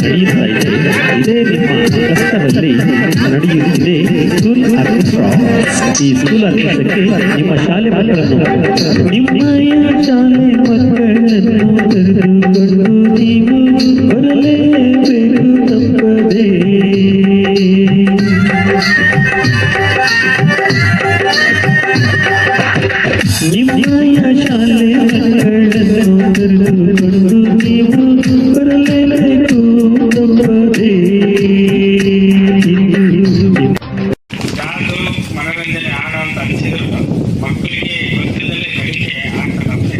released later, they ಕಷ್ಟದಲ್ಲಿ ನಡೆಯುತ್ತಿದೆ school orchestra ಈ ಸ್ಕೂಲ್ ಆರ್ಕೆಸ್ಟ್ರಾಕ್ಕೆ ನಿಮ್ಮ ಶಾಲೆ ಮಕ್ಕಳನ್ನು ನಿಮ್ಮ ಶಾಲೆ ಮಕ್ಕಳನ್ನು ಕರೆದುಕೊಂಡು ನೀವು ಬರಲೇಬೇಕು ತಪ್ಪದೇ ನಿಮ್ಮ ಶಾಲೆ ಮಕ್ಕಳನ್ನು ಕರೆದುಕೊಂಡು ಮಕ್ಕಳಿಗೆ ಗೊತ್ತಿಲ್ಲದೆ ಕಲಿಕೆ ಆಗ್ತದಂತೆ.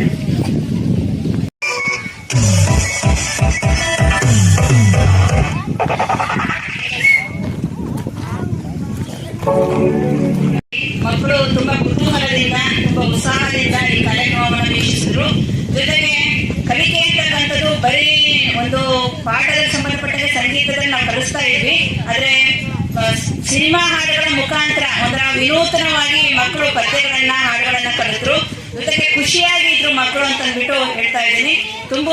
ಮಕ್ಕಳು ತುಂಬಾ ಕುತೂಹಲದಿಂದ, ತುಂಬಾ ಉತ್ಸಾಹದಿಂದ ಈ ಕಾರ್ಯಕ್ರಮವನ್ನು ವೀಕ್ಷಿಸಿದ್ರು. ಜೊತೆಗೆ ಕಲಿಕೆ ಅಂತಕ್ಕಂಥದ್ದು ಬರೀ ಒಂದು ಪಾಠದಲ್ಲಿ ಸಂಬಂಧಪಟ್ಟಂಗೆ ಸಂಗೀತದಲ್ಲಿ ನಾವು ಕಲಿಸ್ತಾ ಇದ್ವಿ. ಆದ್ರೆ ಸಿನಿಮಾ ಹಾಡುಗಳ ಮುಖಾಂತರ ಒಂಥರ ವಿನೂತನವಾಗಿ ಮಕ್ಕಳು ಪದ್ಯಗಳನ್ನ, ಹಾಡುಗಳನ್ನ ಕಲಿತರು. ಜೊತೆಗೆ ಖುಷಿಯಾಗಿದ್ರು ಮಕ್ಕಳು ಅಂತ ಅಂದ್ಬಿಟ್ಟು ಹೇಳ್ತಾ ಇದ್ದೀನಿ. ತುಂಬ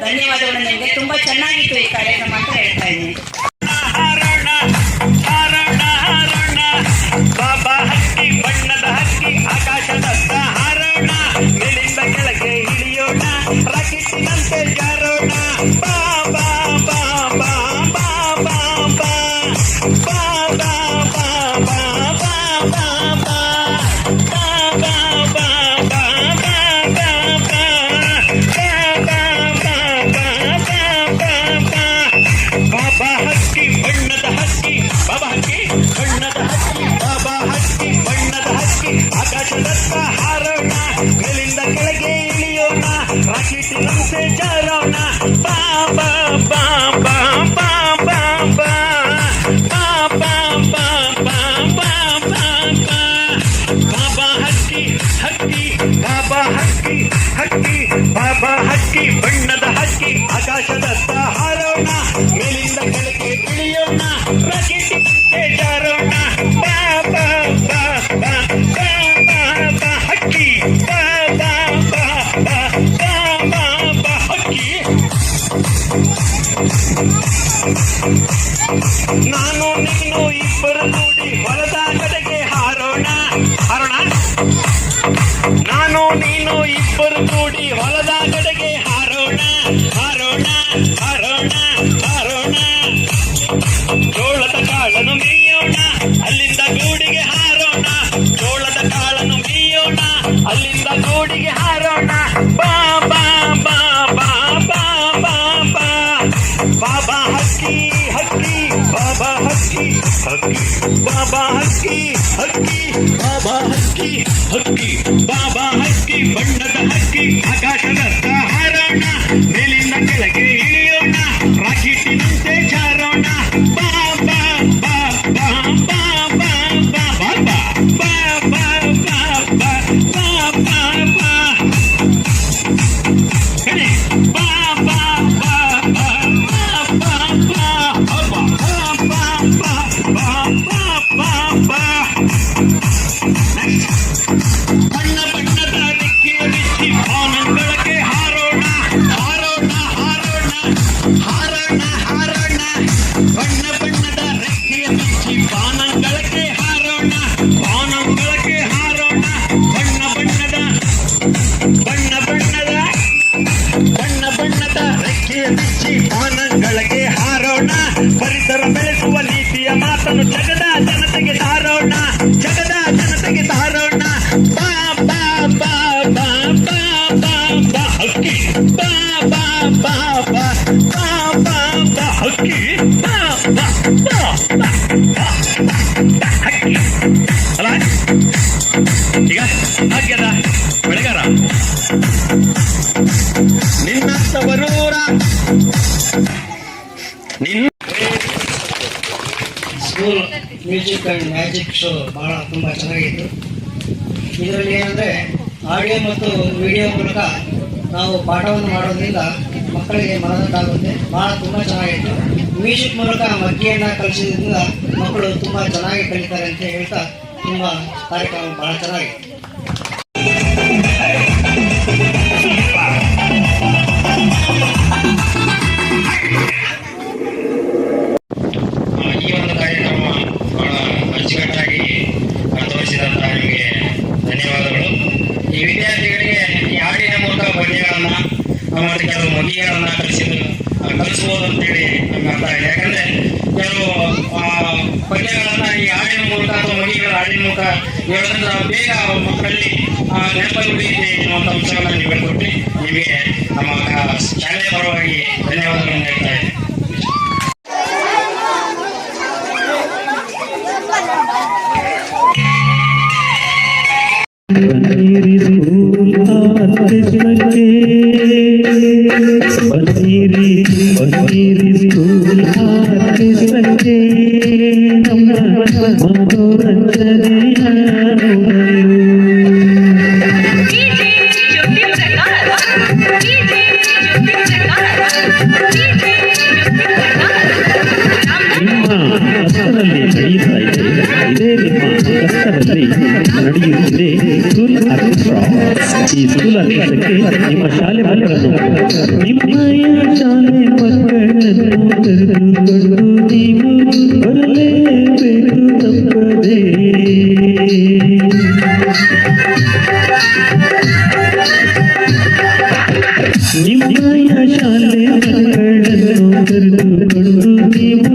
ಧನ್ಯವಾದಗಳು ನಿಮಗೆ. ತುಂಬಾ ಚೆನ್ನಾಗಿತ್ತು ಈ ಕಾರ್ಯಕ್ರಮ ಅಂತ ಹೇಳ್ತಾ ಇದ್ದೀನಿ. ಹಾರೋಣ ಮೇಲಿಂದ ಕೆಳಗೆ ಇಳಿಯೋಣ ರಾಕೆಟಿನಂತೆ ಜಾರೋಣ ಬಾಬಾ ಬಾಬಾ ಬಾಬಾ ಬಾ ಬಾಬಾ ಬಾಬಾ ಬಾಬಾ ಬಾಬಾ ಹಕ್ಕಿ ಹಕ್ಕಿ ಬಾಬಾ ಹಕ್ಕಿ ಹಕ್ಕಿ ಬಾಬಾ ಹಕ್ಕಿ ಬಣ್ಣದ ಹಕ್ಕಿ ಆಕಾಶದತ್ತ ಹಾರೋಣ ನಾನು ಇಬ್ಬರು ಕೂಡಿ ಹೊಲದ ಕಡೆಗೆ ಹಾರೋಣ ಹಾರೋಣ ಹಾರೋಣ ಹಾರೋಣ. ಜೋಳದ ಕಾಳನ್ನು ಮೇಯೋಣ, ಅಲ್ಲಿಂದ ಗೂಡಿಗೆ ಹಾರೋಣ. ಜೋಳದ ಕಾಳನ್ನು ಮೇಯೋಣ, ಅಲ್ಲಿಂದ ಗೂಡಿಗೆ ಹಾರೋಣ. ಬಾ हकी बाबा हकी हकी बाबा हकी हकी बाबा हकी ಬಣ್ಣದ ಹಕ್ಕಿ ಆಕಾಶದ ಹಾರೋಣ ಪರಿಸರ ಬೆಳೆಸುವ ನೀತಿಯ ಮಾತನ್ನು ಜಗದ ಜನತೆಗೆ ಸಾರೋಣ ಜಗದ ಜನತೆಗೆ ಸಾರೋಣ ಬಾ ಬಾ ಬಾ ಬಾ ಬಾ ಹಕ್ಕಿ ಬಾ ಈಗ ಹಾಕ್ಯದ ಬೆಳೆಗಾರ ನಿನ್ನ school music and magic show ಭಾಳ ತುಂಬ ಚೆನ್ನಾಗಿತ್ತು. ಇದರಲ್ಲಿ ಏನಂದರೆ ಆಡಿಯೋ ಮತ್ತು ವಿಡಿಯೋ ಮೂಲಕ ನಾವು ಪಾಠವನ್ನು ಮಾಡೋದ್ರಿಂದ ಮಕ್ಕಳಿಗೆ ಮನದಟ್ಟಾಗುತ್ತೆ. ಭಾಳ ತುಂಬ ಚೆನ್ನಾಗಿತ್ತು. ಮ್ಯೂಸಿಕ್ ಮೂಲಕ ಮಗ್ಗಿಯನ್ನು ಕಲಿಸಿದ್ರಿಂದ ಮಕ್ಕಳು ತುಂಬ ಚೆನ್ನಾಗಿ ಕಲಿತಾರೆ ಅಂತ ಹೇಳ್ತಾ ತುಂಬ ಕಾರ್ಯಕ್ರಮ ಭಾಳ ಚೆನ್ನಾಗಿತ್ತು. ವಿದ್ಯಾರ್ಥಿಗಳಿಗೆ ಈ ಹಾಡಿನ ಮೂಲಕ ಪದ್ಯಗಳನ್ನ ಮತ್ತು ಕೆಲವು ಮಗಿಗಳನ್ನ ಕಲಿಸಿದ್ರು ಕಲಿಸಬಹುದು ಅಂತೇಳಿ ನಮ್ಗೆ ಅರ್ಥ ಆಗಿದೆ. ಯಾಕಂದ್ರೆ ಕೆಲವು ಪದ್ಯಗಳನ್ನ ಈ ಹಾಡಿನ ಮೂಲಕ ಅಥವಾ ಮಗಿಗಳ ಹಾಡಿನ ಮೂಲಕ ಹೇಳೋದ್ರಿಂದ ಬೇಗ ಮಕ್ಕಳಲ್ಲಿ ನೆನಪಲ್ಲಿ ಉಳಿಯುತ್ತೆ ಎನ್ನುವಂಥ ಅಂಶಗಳನ್ನ ನೀವು ಹೇಳ್ಕೊಟ್ಟು ನಿಮಗೆ ನಮ್ಮ ಶಾಲೆಯ ಪರವಾಗಿ ಧನ್ಯವಾದಗಳನ್ನು ಹೇಳ್ತಾ ಇದ್ದೀನಿ. ನಿಮ್ಮ ಕಷ್ಟದಲ್ಲಿ ನಡೆಯುತ್ತಾ ಇದೆ ಇದೇ ನಿಮ್ಮ ಕಷ್ಟದಲ್ಲಿ ನಡೆಯುತ್ತಿದೆ ಸ್ಕೂಲ್ ಆರ್ಕೆಸ್ಟ್ರಾ ಈ ಸ್ಕೂಲ್ ಆರ್ಕೆಸ್ಟ್ರಾಕ್ಕೆ ನಿಮ್ಮ ಶಾಲೆ ಮಕ್ಕಳನ್ನು ನಿಮ್ಮಯ ಶಾಲೆ ಮಕ್ಕಳನ್ನು ಕರೆದುಕೊಂಡು ನೀವು ಬರಲೇಬೇಕು ತಪ್ಪದೇ ನಿಮ್ಮಯ ಶಾಲೆ ಮಕ್ಕಳನ್ನು ಕರೆದುಕೊಂಡು ನೀವು